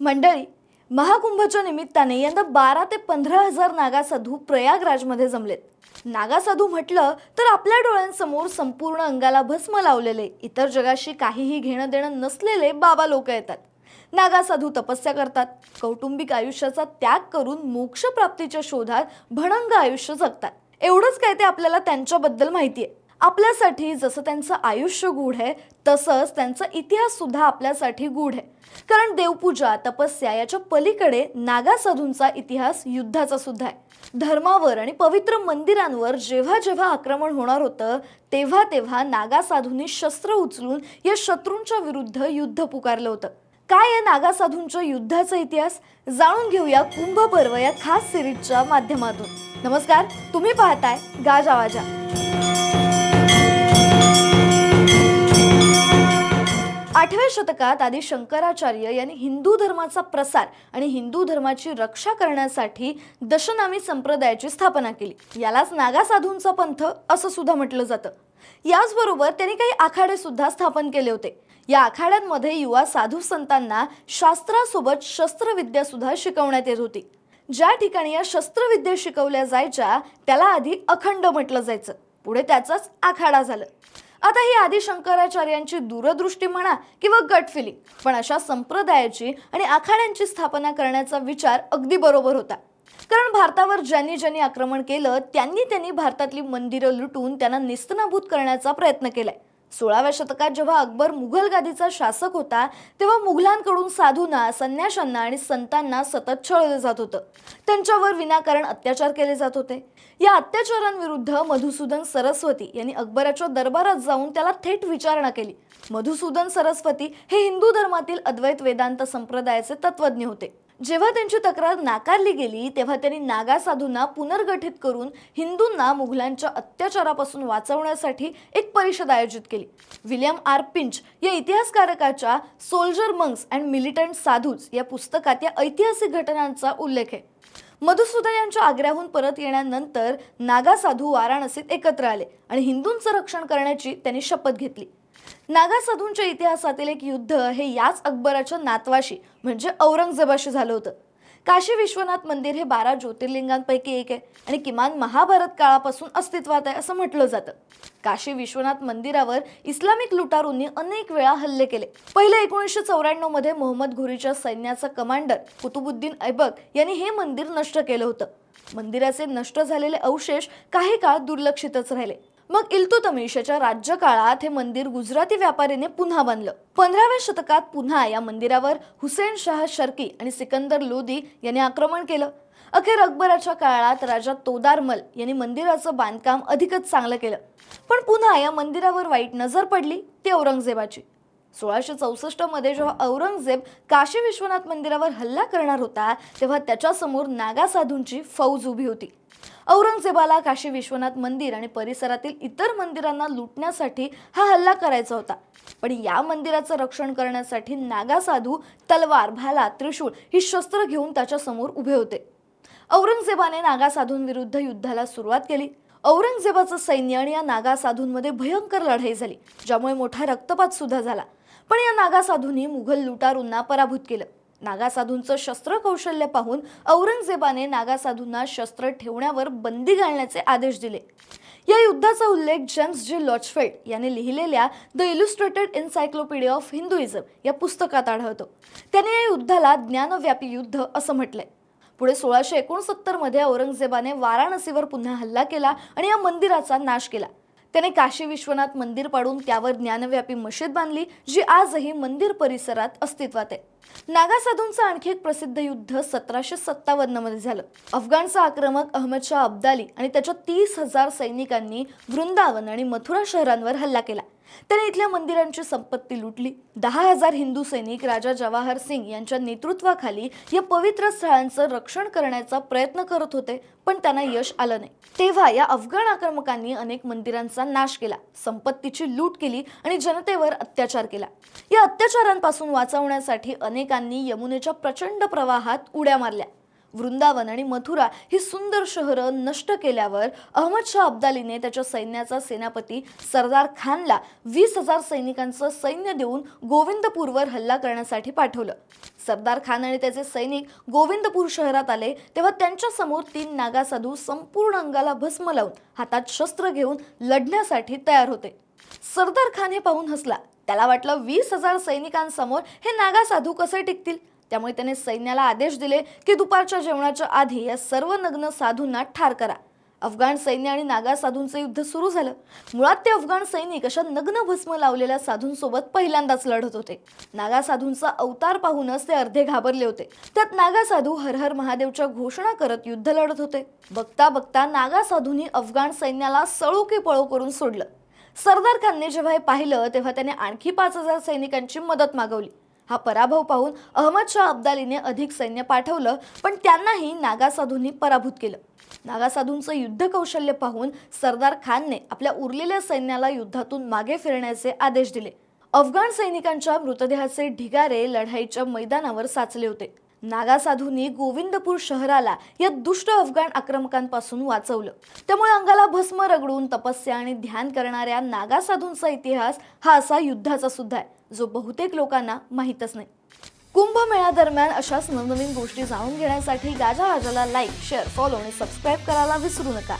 मंडळी महाकुंभच्या निमित्ताने यंदा बारा ते पंधरा हजार नागासाधू प्रयागराजमध्ये जमलेत. नागासाधू म्हटलं तर आपल्या डोळ्यांसमोर संपूर्ण अंगाला भस्म लावलेले इतर जगाशी काहीही घेणं देणं नसलेले बाबा लोक येतात. नागासाधू तपस्या करतात कौटुंबिक आयुष्याचा त्याग करून मोक्षप्राप्तीच्या शोधात भणंग आयुष्य जगतात. एवढंच काय ते आपल्याला त्यांच्याबद्दल माहिती आहे आपल्यासाठी जसं त्यांचं आयुष्य गूढ आहे तसंच त्यांचा इतिहाससुद्धा आपल्यासाठी गूढ आहे. कारण देवपूजा तपस्या याच्या पलीकडे नागासाधूंचा इतिहास युद्धाचा सुद्धा आहे. धर्मावर आणि पवित्र मंदिरांवर जेव्हा जेव्हा आक्रमण होणार होतं तेव्हा तेव्हा नागासाधूंनी शस्त्र उचलून या शत्रूंच्या विरुद्ध युद्ध पुकारलं होतं. काय आहे नागासाधूंच्या युद्धाचा इतिहास? जाणून घेऊया कुंभ पर्व या खास सिरीजच्या माध्यमातून. नमस्कार तुम्ही पाहताय गाज आठव्या शतकात आदी शंकराचार्य यांनी हिंदू धर्माचा प्रसार आणि हिंदू धर्माची रक्षा करण्यासाठी दशनामी संप्रदायाची स्थापना केली. यालाच नागासाधूंचा पंथ असं सुद्धा म्हटलं जातं. याचबरोबर त्यांनी काही आखाडे सुद्धा स्थापन केले होते. या आखाड्यांमध्ये युवा साधू संतांना शास्त्रासोबत शस्त्रविद्या सुद्धा शिकवण्यात येत होती. ज्या ठिकाणी या शस्त्रविद्या शिकवल्या जायच्या त्याला आधी अखंड म्हटलं जायचं. पुढे त्याचाच आखाडा झालं. आता ही आदी शंकराचार्यांची दूरदृष्टी म्हणा किंवा गट फिलिंग पण अशा संप्रदायाची आणि आखाड्यांची स्थापना करण्याचा विचार अगदी बरोबर होता. कारण भारतावर ज्यांनी ज्यांनी आक्रमण केलं त्यांनी त्यांनी भारतातली मंदिरं लुटून त्यांना निस्तनाभूत करण्याचा प्रयत्न केलाय. सोळाव्या शतकात जेव्हा अकबर मुघल गादीचा शासक होता तेव्हा मुघलांकडून साधूंना संन्याशांना आणि संतांना सतत छळलं जात होतं. त्यांच्यावर विनाकारण अत्याचार केले जात होते. या अत्याचारांविरुद्ध मधुसूदन सरस्वती यांनी अकबराच्या दरबारात जाऊन त्याला थेट विचारणा केली. मधुसूदन सरस्वती हे हिंदू धर्मातील अद्वैत वेदांत संप्रदायाचे तत्वज्ञ होते. जेव्हा त्यांची तक्रार नाकारली गेली तेव्हा त्यांनी नागा साधूंना पुनर्गठित करून हिंदूंना मुघलांच्या अत्याचारापासून वाचवण्यासाठी एक परिषद आयोजित केली. William R. पिंच या इतिहासकारकाच्या soldier monks and militant sadhus या पुस्तकात या ऐतिहासिक घटनांचा उल्लेख आहे. मधुसूदन यांच्या आग्र्याहून परत येण्यानंतर नागा साधू वाराणसीत एकत्र आले आणि हिंदूंचं रक्षण करण्याची त्यांनी शपथ घेतली. नागा साधूंच्या इतिहासातील एक युद्ध हे याच अकबराच्या नातवाशी म्हणजे औरंगजेबाशी झालं होतं. काशी विश्वनाथ मंदिर हे बारा ज्योतिर्लिंगांपैकी एक आहे आणि किमान महाभारत काळापासून अस्तित्वात आहे असं म्हटलं जातं. काशी विश्वनाथ मंदिरावर इस्लामिक लुटारूंनी अनेक वेळा हल्ले केले. पहिले एकोणीसशे चौऱ्याण्णवमध्ये मोहम्मद घुरीच्या सैन्याचा कमांडर कुतुबुद्दीन ऐबक यांनी हे मंदिर नष्ट केलं होतं. मंदिराचे नष्ट झालेले अवशेष काही काळ दुर्लक्षितच राहिले. मग इल्तुतमिशच्या राज्यकाळात हे मंदिर गुजराती व्यापारीने पुन्हा बांधलं पंधराव्या शतकात पुन्हा या मंदिरावर हुसेन शाह शर्की आणि सिकंदर लोदी यांनी आक्रमण केलं. अखेर अकबराच्या काळात राजा तोदारमल यांनी मंदिराचं बांधकाम अधिकच चांगलं केलं. पण पुन्हा या मंदिरावर वाईट नजर पडली ती औरंगजेबाची. सोळाशे चौसष्टमध्ये जेव्हा औरंगजेब काशी विश्वनाथ मंदिरावर हल्ला करणार होता तेव्हा त्याच्यासमोर नागा साधूंची फौज उभी होती. औरंगजेबाला काशी विश्वनाथ मंदिर आणि परिसरातील इतर मंदिरांना लुटण्यासाठी हा हल्ला करायचा होता. पण या मंदिराचं रक्षण करण्यासाठी नागा साधू तलवार भाला त्रिशूळ ही शस्त्र घेऊन त्याच्यासमोर उभे होते. औरंगजेबाने नागा साधूंविरुद्ध युद्धाला सुरुवात केली. औरंगजेबाचं सैन्य आणि या नागा साधूंमध्ये भयंकर लढाई झाली ज्यामुळे मोठा रक्तपात सुद्धा झाला. पण या नागा साधूंनी मुघल लुटारूंना पराभूत केलं. नागासाधूंचं शस्त्र कौशल्य पाहून औरंगजेबाने नागासाधूंना शस्त्र ठेवण्यावर बंदी घालण्याचे आदेश दिले. या युद्धाचा उल्लेख जेम्स जे लॉचफेल्ड यांनी लिहिलेल्या the illustrated encyclopedia of Hinduism या पुस्तकात आढळतो. त्याने या युद्धाला ज्ञानव्यापी युद्ध असं म्हटलंय. पुढे सोळाशे एकोणसत्तरमध्ये औरंगजेबाने वाराणसीवर पुन्हा हल्ला केला आणि या मंदिराचा नाश केला. त्याने काशी विश्वनाथ मंदिर पाडून त्यावर ज्ञानव्यापी मशीद बांधली जी आजही मंदिर परिसरात अस्तित्वात आहे. नागा साधूंचं आणखी एक प्रसिद्ध युद्ध सतराशे सत्तावन्नमध्ये झालं. अफगाणचा आक्रमक अहमद शाह अब्दाली आणि त्याच्या तीस हजार सैनिकांनी वृंदावन आणि मथुरा शहरांवर हल्ला केला. त्याने इथल्या मंदिरांची संपत्ती लुटली. दहा हजार हिंदू सैनिक राजा जवाहर सिंग यांच्या नेतृत्वाखाली या पवित्र स्थळांचं रक्षण करण्याचा प्रयत्न करत होते पण त्यांना यश आलं नाही. तेव्हा या अफगाण आक्रमकांनी अनेक मंदिरांचा नाश केला संपत्तीची लूट केली आणि जनतेवर अत्याचार केला. या अत्याचारांपासून वाचवण्यासाठी अनेक अनेकांनी यमुनेच्या प्रचंड प्रवाहात उड्या मारल्या. वृंदावन आणि मथुरा ही सुंदर शहरं नष्ट केल्यावर अहमद शाह अब्दालीने त्याच्या सैन्याचा सेनापती सरदार खानला वीस हजार सैनिकांचं सैन्य देऊन गोविंदपूरवर हल्ला करण्यासाठी पाठवलं. सरदार खान आणि त्याचे सैनिक गोविंदपूर शहरात आले तेव्हा त्यांच्यासमोर तीन नागा साधू संपूर्ण अंगाला भस्म लावून हातात शस्त्र घेऊन लढण्यासाठी तयार होते. सरदार खान हे पाहून हसला. त्याला वाटलं वीस हजार सैनिकांसमोर हे नागा साधू कसे टिकतील? त्यामुळे त्याने सैन्याला आदेश दिले की दुपारच्या जेवणाच्या आधी या सर्व नग्न साधूंना ठार करा. अफगाण सैन्य आणि नागा साधूंचं युद्ध सुरू झालं. मुळात ते अफगाण सैनिक अशा नग्न भस्म लावलेल्या साधूंसोबत पहिल्यांदाच लढत होते. नागा साधूंचा अवतार पाहूनच ते अर्धे घाबरले होते. त्यात नागा साधू हर हर महादेवच्या घोषणा करत युद्ध लढत होते. बघता बघता नागा साधूंनी अफगाण सैन्याला सळो की पळो करून सोडलं. सरदार खानने जेव्हा हे पाहिलं तेव्हा त्याने आणखी पाच हजार सैनिकांची मदत मागवली. हा पराभव पाहून अहमद शाह अब्दालीने अधिक सैन्य पाठवलं पण त्यांनाही नागा साधूंनी पराभूत केलं. नागा साधूंचं युद्ध कौशल्य पाहून सरदार खानने आपल्या उरलेल्या सैन्याला युद्धातून मागे फिरण्याचे आदेश दिले. अफगाण सैनिकांच्या मृतदेहाचे ढिगारे लढाईच्या मैदानावर साचले होते. नागा साधूंनी गोविंदपूर शहराला या दुष्ट अफगाण आक्रमकांपासून वाचवलं. त्यामुळे अंगाला भस्म रगडून तपस्या आणि ध्यान करणाऱ्या नागा साधूंचा इतिहास हा असा युद्धाचा सुद्धा आहे जो बहुतेक लोकांना माहीतच नाही. कुंभमेळ्यादरम्यान अशाच नवनवीन गोष्टी जाणून घेण्यासाठी गाजा राजाला लाईक शेअर फॉलो आणि सबस्क्राईब करायला विसरू नका.